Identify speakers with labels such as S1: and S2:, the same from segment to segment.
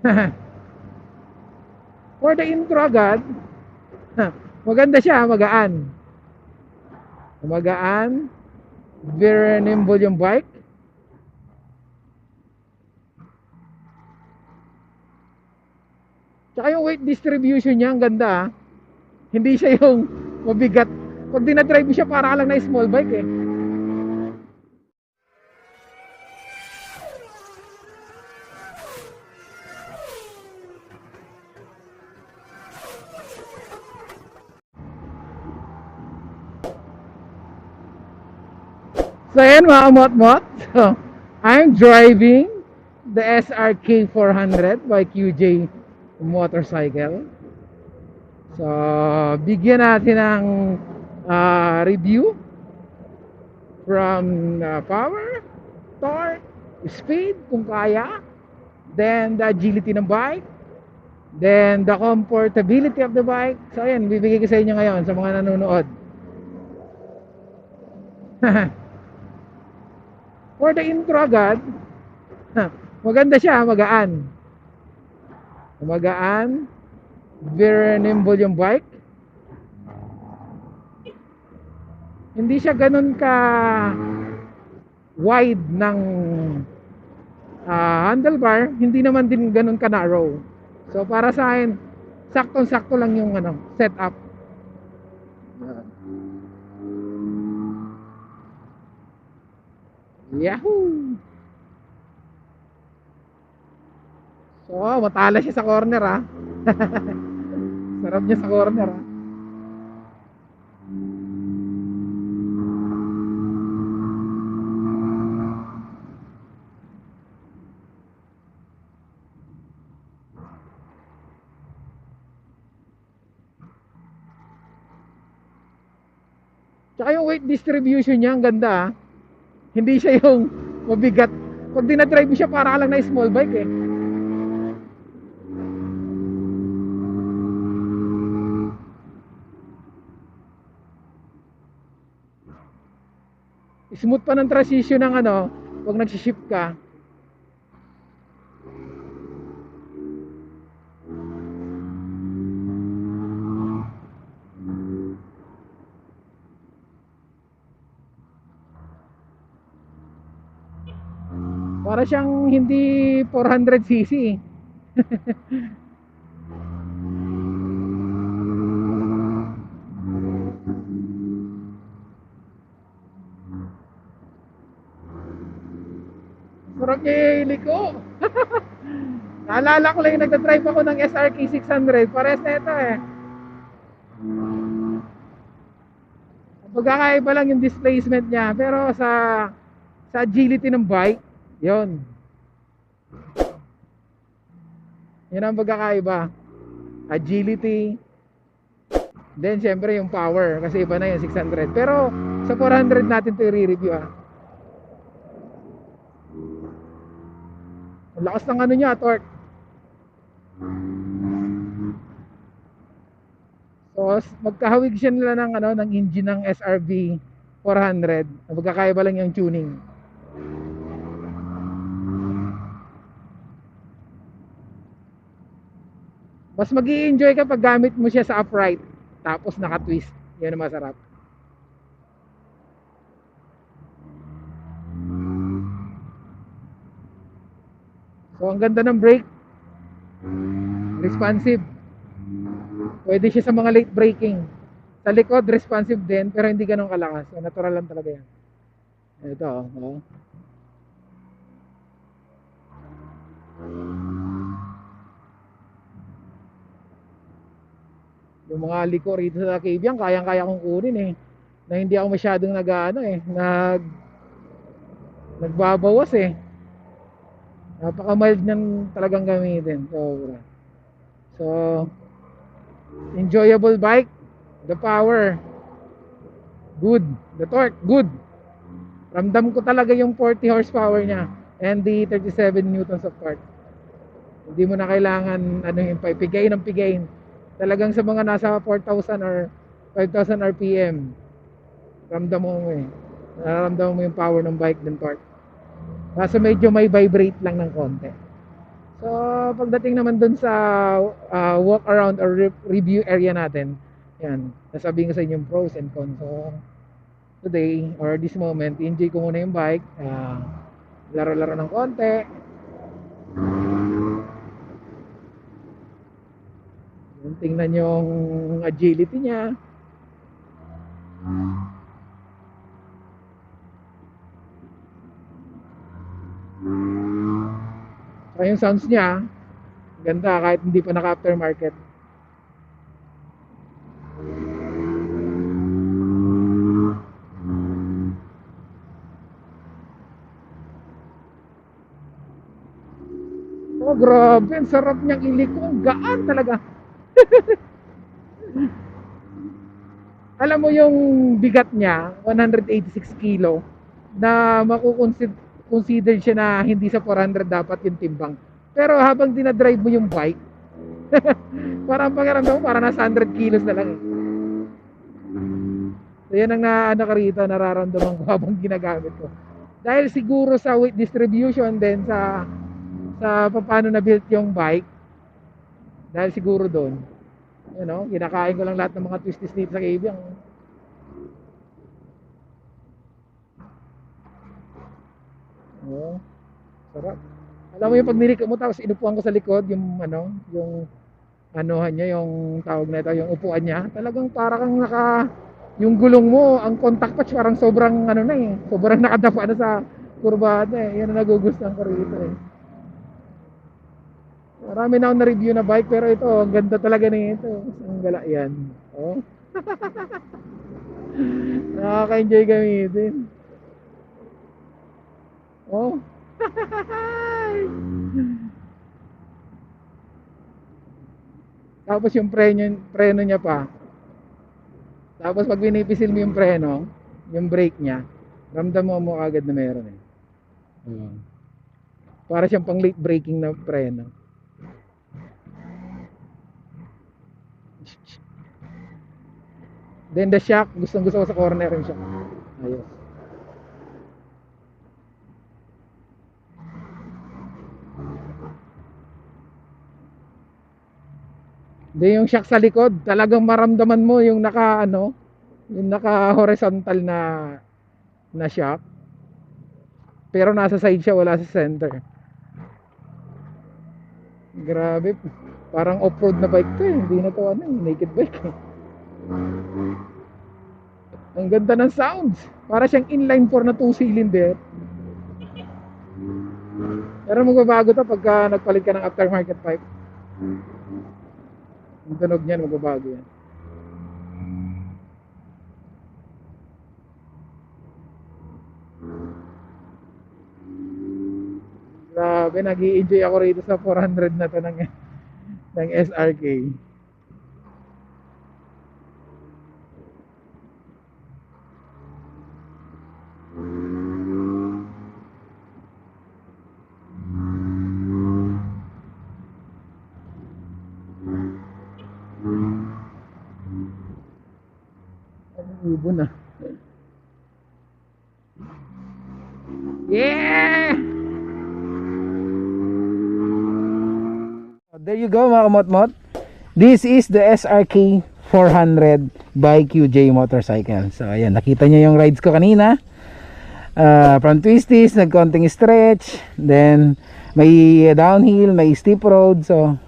S1: For the intro agad, maganda siya, magaan. Magaan. Very nimble yung bike. Tsaka yung weight distribution niya, ang ganda ah. Hindi siya yung mabigat. Pag dinadrive siya, para lang na small bike eh. So ayan mga mot-mot. So, I'm driving the SRK 400 by QJ Motorcycle. So, bigyan natin ng ah, review from ah, power, torque, speed kung kaya, then the agility ng bike, then the comfortability of the bike. So ayan, bibigay ko sa inyo ngayon sa mga nanonood. For the intro agad, maganda siya, magaan. Magaan, very nimble yung bike. Hindi siya ganun ka wide ng ah, handlebar, hindi naman din ganun ka narrow. So para sa akin, saktong-sakto lang yung ano, setup. Yahoo! So, matala siya sa corner ah. Sarap niya sa corner ah. Tsaka yung weight distribution niya, ang ganda ah. Hindi siya yung mabigat. Pag dinadrive mo siya, para lang na small bike eh. Smooth pa ng transition ng ano, pag nagsishift ka. Para siyang hindi 400cc eh. Yung liko. Naalala ko lang yung nagdadrive ako ng SRK 600. Pares na ito eh. Pagkakaiba lang yung displacement niya. Pero sa sa agility ng bike, yon. Yun ang pagkakaiba. Agility. Then, syempre, yung power. Kasi iba na yung 600. Pero, sa 400 natin ito i-review ah. Lakas ng ano niya, torque. So, s- magkahawig siya nila ng, ano, ng engine ng SRV 400. Ang Magkakaiba lang yung tuning. Mas mag enjoy ka pag gamit mo siya sa upright. Tapos naka-twist. Yan ang masarap. So, ang ganda ng brake. Responsive. Pwede siya sa mga late braking. Sa likod, responsive din, pero hindi ganun kalakas. Natural lang talaga yan. Ito, oh. Yung mga liko rito sa Kabiang, kayang-kaya kong kunin eh. Na hindi ako masyadong nag ano eh, nag nagbabawas eh. Napaka-mild niyang talagang gamitin. Sobra. So, enjoyable bike. The power. Good. The torque. Good. Ramdam ko talaga yung 40 horsepower niya. And the 37 newtons of torque. Hindi mo na kailangan ano yung pigay ng pigayin. Talagang sa mga nasa 4,000 or 5,000 RPM. Ramdam mo eh. Nararamdaman mo yung power ng bike ng torque. Kaso medyo may vibrate lang ng konti. So, pagdating naman dun sa ah, walk around or re- review area natin, yan, nasabihin ko sa inyo yung pros and cons. So, today or this moment, enjoy ko muna yung bike. ah, laro-laro ng konti. Yung tingnan yung agility niya. Saka yung sounds niya, ganda kahit hindi pa naka-aftermarket. Oh, grabe. Ang sarap niyang iliko. Ang gaan talaga. Alam mo yung bigat niya, 186 kilo, na makukonsider siya na hindi sa 400 dapat yung timbang. Pero habang dinadrive mo yung bike, parang pakiramdam mo, parang nasa 100 kilos na lang eh. So yan ang na, ano ka rito, nararamdaman ko habang ginagamit ko. Dahil siguro sa weight distribution din sa sa paano na built yung bike, dahil siguro doon, you know, kinakain ko lang lahat ng mga twisties dito sa. Ang, Oo. Sarap. Alam mo yung pag niliko mo tapos inupuan ko sa likod yung ano, yung anuhan niya, yung tawag na ito, yung upuan niya. Talagang para kang naka yung gulong mo, ang contact patch parang sobrang ano na eh. Sobrang nakadapa na sa kurbada eh. Yan ang nagugustuhan ko rito eh. Marami na akong na-review na bike pero ito, ang ganda talaga nito. Ang gala yan. Oh. Nakaka-enjoy gamitin. Oh. Tapos yung preno, preno niya pa. Tapos pag pinipisil mo yung preno, yung brake niya, ramdam mo mo agad na meron eh. Mm. Para siyang pang late braking na preno. Then the shock, gustong gusto ko sa corner yung shock. Ayos. Then yung shock sa likod, talagang maramdaman mo yung naka ano, yung naka horizontal na na shock. Pero nasa side siya, wala sa center. Grabe. Parang off-road na bike to eh. Hindi na to ano, naked bike eh. Ang ganda ng sounds. Para siyang inline 4 na 2 cylinder. Pero magbabago to pagka nagpalit ka ng aftermarket pipe. Yung tunog niyan, magbabago yan. Grabe, nag enjoy ako rito sa 400 na to ng, ng SRK. Ano ibon na? Yeah!
S2: You go mga kamotmot. This is the SRK 400 by QJ Motorcycle. So ayan, nakita niyo yung rides ko kanina. Uh, from twisties, nagkonting stretch. Then may downhill, may steep road. So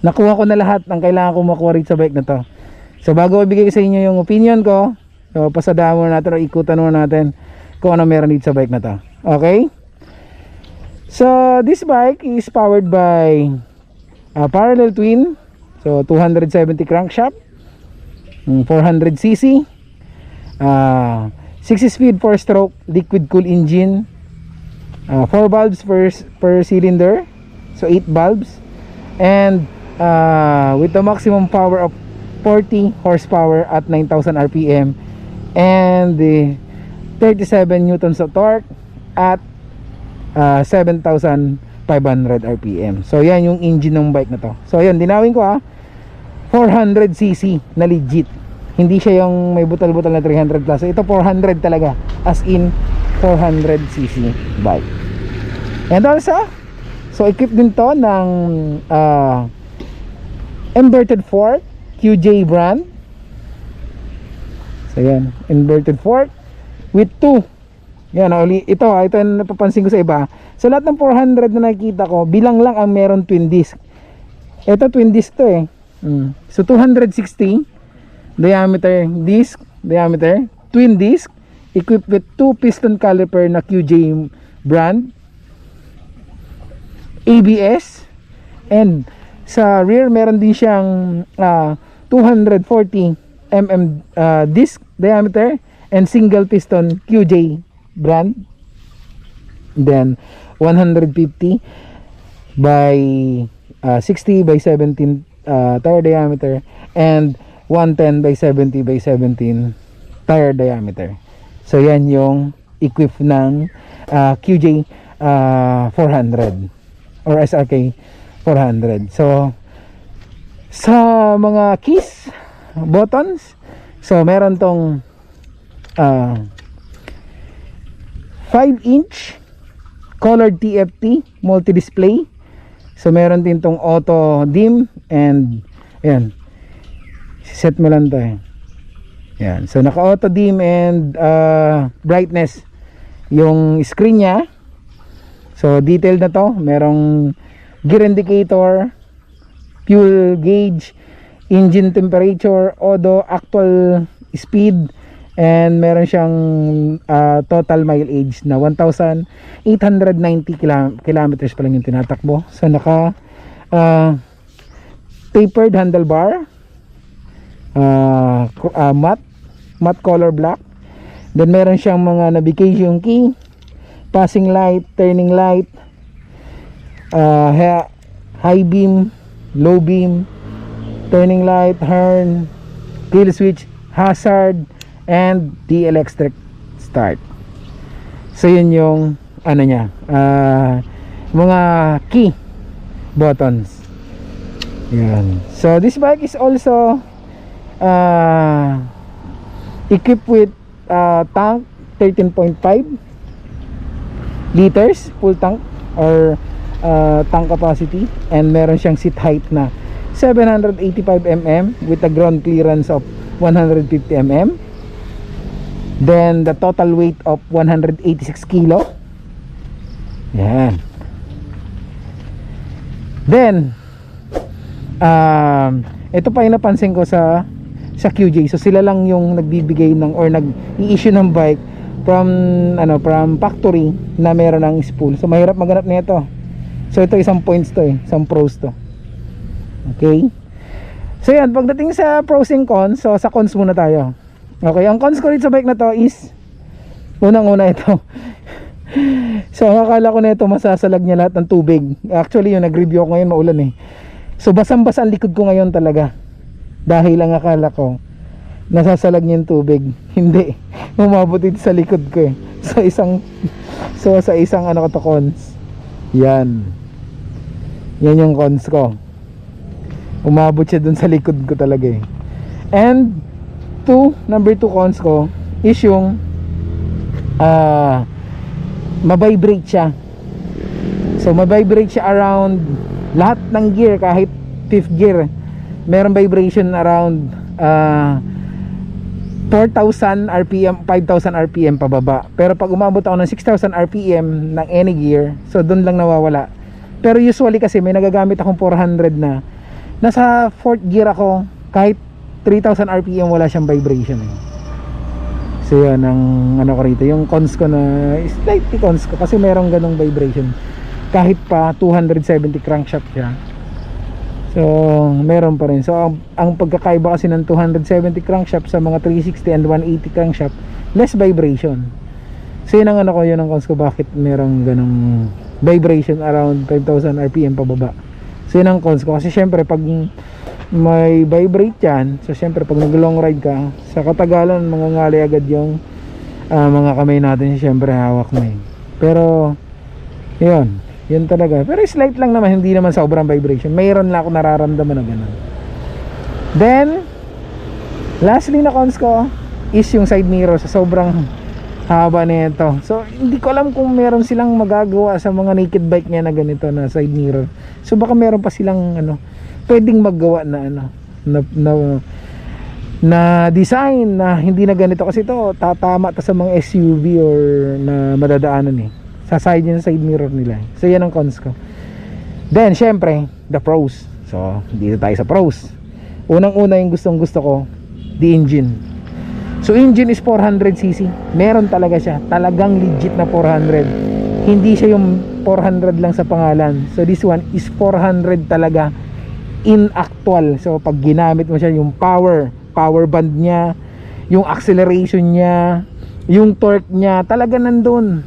S2: nakuha ko na lahat ng kailangan ko makuha rito sa bike na to. So bago ko ibigay sa inyo yung opinion ko, so pasadahan muna natin o ikutan muna natin kung ano meron dito sa bike na to. Okay? So this bike is powered by uh, parallel twin. So 270 crankshaft mm, 400cc uh, 6 speed 4 stroke liquid cool engine. Uh, 4 valves per, per cylinder. So 8 valves. And uh, with the maximum power of 40 horsepower at 9000 rpm and the 37 newtons of torque at uh, 7,500 RPM. So yan yung engine ng bike na to. So yan, dinawin ko ah. 400cc na legit. Hindi siya yung may butal-butal na 300 plus. Ito 400 talaga. As in 400cc bike. And also, So equip din to ng ah, inverted fork QJ brand. So yan, inverted fork with two. Yan, uli, ito ha, ito yung napapansin ko sa iba. Sa lahat ng 400 na nakikita ko, bilang lang ang meron twin disc. Ito twin disc to eh. Mm. So 260 diameter disc, diameter, twin disc, equipped with two piston caliper na QJ brand. ABS and sa rear meron din siyang ah, 240 mm ah, disc diameter and single piston QJ brand then 150 by ah, 60 by 17 ah, tire diameter and 110 by 70 by 17 tire diameter. So yan yung equip ng ah, QJ ah, 400 or SRK 400 so sa mga keys buttons so meron tong ah, 5 inch colored TFT multi-display. So meron din tong auto dim and ayan set mo lang to eh. Yan so naka auto dim and ah, brightness yung screen niya. So detailed na to, merong gear indicator, fuel gauge, engine temperature, odo, actual speed, and meron siyang ah, total mileage na 1,890 kila- kilometers pa lang yung tinatakbo. So naka ah, tapered handlebar, ko- ah, matte, matte color black. Then meron siyang mga navigation key, passing light, turning light, uh, high beam, low beam, turning light, horn, kill switch, hazard, and the electric start. So yun yung ano niya, ah, mga key buttons. Yan. So this bike is also uh, equipped with uh, tank 13.5 liters full tank or uh, tank capacity and meron siyang seat height na 785 mm with a ground clearance of 150 mm then the total weight of 186 kilo. Yan. Then um, ito pa yung napansin ko sa sa QJ so sila lang yung nagbibigay ng or nag-i-issue ng bike from ano from factory na meron ng spool. So mahirap maghanap nito so ito isang points to eh. Isang pros to. Okay? So yan. Pagdating sa pros and cons so sa cons muna tayo okay ang cons ko rin sa bike na to is unang una ito. So ang akala ko na ito masasalag niya lahat ng tubig. Actually yung nag-review ako ngayon maulan eh. So basang basa ang likod ko ngayon talaga. Dahil ang akala ko nasasalag niya yung tubig. Hindi. Umabot ito sa likod ko eh. So isang so sa isang ano ko to cons. Yan. Yan yung cons ko. Umabot siya dun sa likod ko talaga eh. And two number two cons ko is yung ah mabibrate siya so mabibrate siya around lahat ng gear kahit fifth gear meron vibration around ah 4,000 RPM, 5,000 RPM pababa. Pero pag umabot ako ng 6,000 RPM ng any gear, so doon lang nawawala. Pero usually kasi may nagagamit akong 400 na nasa 4th gear ako kahit 3,000 RPM wala siyang vibration eh. So yan ang ano ko rito, yung cons ko na slightly cons ko kasi merong ganong vibration. Kahit pa 270 crankshaft siya. So, meron pa rin. So, ang, ang pagkakaiba kasi ng 270 crankshaft sa mga 360 and 180 crankshaft, less vibration. So, yun ang ano ko, yun ang cons ko bakit merong ganong vibration around 5,000 RPM pababa. So, yun ang cons ko. Kasi syempre, pag may vibrate yan, so syempre, pag nag long ride ka, sa katagalan, mangangali agad yung ah, mga kamay natin, syempre, hawak mo eh. Pero, yun, yun talaga. Pero slight lang naman, hindi naman sobrang vibration. Mayroon lang ako nararamdaman na ganun. Then, lastly na cons ko is yung side mirror sa sobrang haba nito. So, hindi ko alam kung meron silang magagawa sa mga naked bike niya na ganito na side mirror. So, baka meron pa silang ano, pwedeng maggawa na ano, na, na, na design na hindi na ganito kasi to tatama to sa mga SUV or na madadaanan eh. Sa side yung side mirror nila. So, yan ang cons ko. Then, syempre, the pros. So, dito tayo sa pros. Unang-una yung gustong gusto ko, the engine. So engine is 400cc. Meron talaga siya. Talagang legit na 400. Hindi siya yung 400 lang sa pangalan. So this one is 400 talaga in actual. So pag ginamit mo siya yung power, power band niya, yung acceleration niya, yung torque niya, talaga nandun.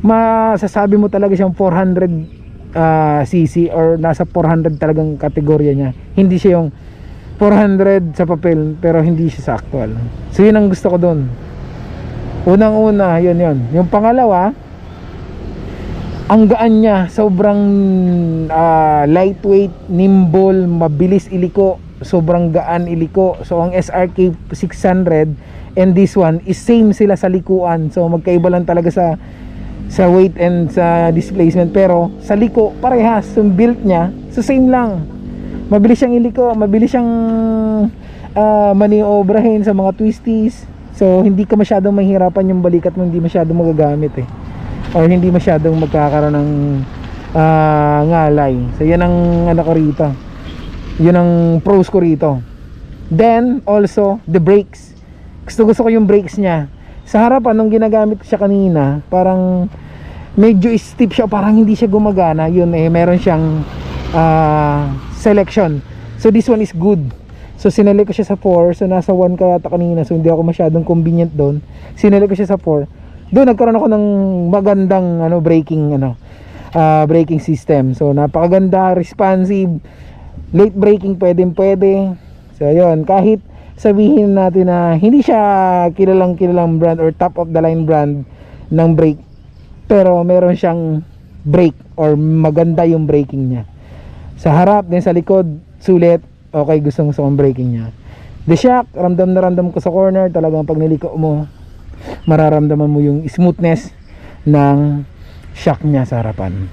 S2: Masasabi mo talaga siyang 400 ah, cc or nasa 400 talagang kategorya niya. Hindi siya yung 400 sa papel pero hindi siya sa actual. So yun ang gusto ko doon. Unang-una, yun yun. Yung pangalawa, ang gaan niya, sobrang ah, lightweight, nimble, mabilis iliko, sobrang gaan iliko. So ang SRK 600 and this one is same sila sa likuan. So magkaiba lang talaga sa sa weight and sa displacement. Pero sa liko parehas yung build niya. So same lang. Mabilis siyang iliko mabilis siyang uh, maniobrahin sa mga twisties. So hindi ka masyadong mahirapan yung balikat mo hindi masyadong magagamit eh or hindi masyadong magkakaroon ng ah, ngalay. So yan ang ano ko rito. Yun ang pros ko rito. Then also the brakes. Gusto gusto ko yung brakes niya. Sa harapan nung ginagamit siya kanina parang medyo stiff siya parang hindi siya gumagana. Yun eh meron siyang ah, selection. So this one is good. So sinali ko siya sa 4 so nasa 1 ka yata kanina. So hindi ako masyadong convenient doon. Sinali ko siya sa 4 doon nagkaroon ako ng magandang ano braking ano ah, braking system. So napakaganda responsive late braking pwedeng pwede. So yun kahit sabihin natin na hindi siya kilalang kilalang brand or top of the line brand ng brake pero meron siyang brake or maganda yung braking niya. Sa harap din sa likod sulit okay gustong gusto kong braking niya. The shock ramdam na ramdam ko sa corner talagang pag niliko mo mararamdaman mo yung smoothness ng shock niya sa harapan.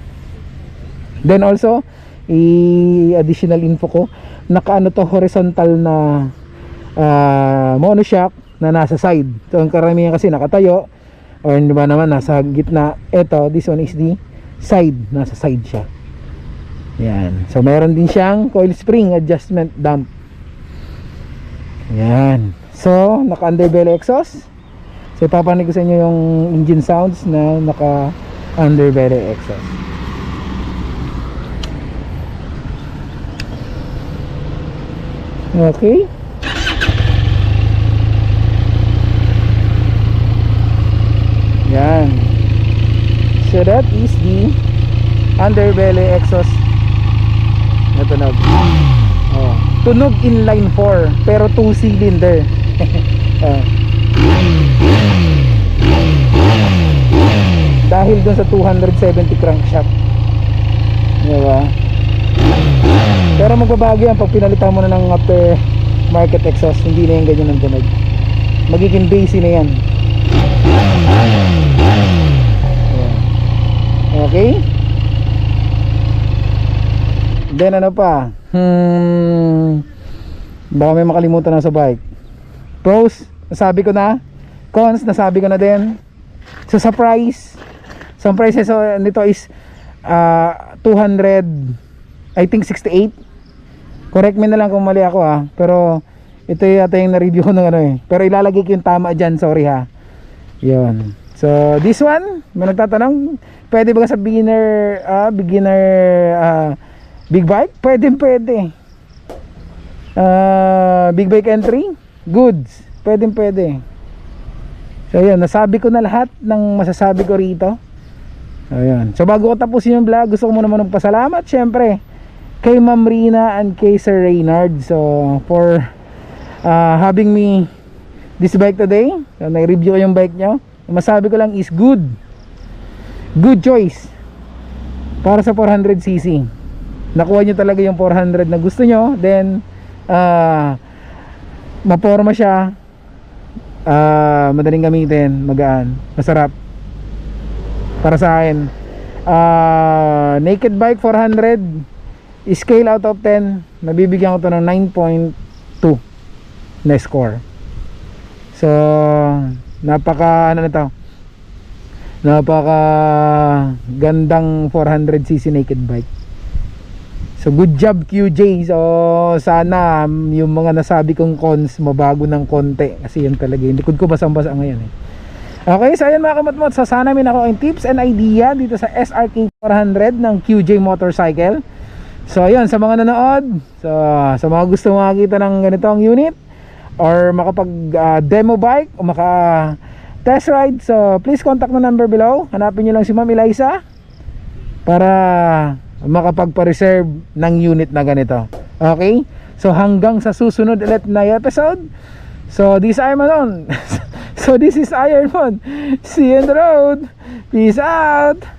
S2: Then also i additional info ko nakaano to horizontal na ah, monoshock na nasa side. So ang karamihan kasi nakatayo or di ba naman nasa gitna. Ito this one is the side. Nasa side siya. Yan. So meron din siyang coil spring adjustment dump. Yan. So naka underbelly exhaust so ipapanig ko sa inyo yung engine sounds na naka underbelly exhaust okay Yan. So that is the underbelly exhaust na tunog. Oh. Tunog inline 4 pero 2 cylinder. oh. Dahil dun sa 270 crankshaft. Diba? Pero magbabago yan pag pinalitan mo na ng after market exhaust, hindi na yung ganyan ang tunog. Magiging bassy na yan. Okay? Then ano pa? Hmm, baka may makalimutan na sa bike. Pros, nasabi ko na. Cons, nasabi ko na din. So sa price, so so, nito is uh, 200, I think 68. Correct me na lang kung mali ako ha. Pero ito yata yung na-review ko ng ano eh. Pero ilalagay ko yung tama dyan, sorry ha. Yun. So, this one, may nagtatanong, pwede ba sa beginner, ah, beginner ah, big bike? Pwede, pwede. Ah, big bike entry? Goods. Pwede, pwede. So, yun, nasabi ko na lahat ng masasabi ko rito. Ayun. So, bago ko tapusin yung vlog, gusto ko muna muna pasalamat, syempre, kay Ma'am Rina and kay Sir Reynard. So, for ah, having me this bike today. So, nai-review ko yung bike nyo. Masabi ko lang is good. Good choice. Para sa 400cc. Nakuha nyo talaga yung 400 na gusto nyo. Then, ah, maporma siya. Ah, madaling gamitin, magaan, masarap. Para sa akin. Ah, naked bike 400 scale out of 10, nabibigyan ko to ng 9.2 na score. So, napaka ano na to? Napaka gandang 400cc naked bike. So good job QJ. So sana um, yung mga nasabi kong cons mabago ng konti kasi yun talaga yung likod ko basang-basa ngayon eh. Okay, so ayun mga kamatmot. So sana may nakuha yung tips and idea dito sa SRK 400 ng QJ Motorcycle. So ayun, sa mga nanood, so sa mga gusto makakita ng ganitong unit or makapag ah, demo bike o maka test ride, so please contact my number below. Hanapin niyo lang si Ma'am Eliza para makapagpa-reserve ng unit na ganito. Okay? So hanggang sa susunod ulit na episode. So this is Iron Man. so this is Iron Man. See you on the road. Peace out.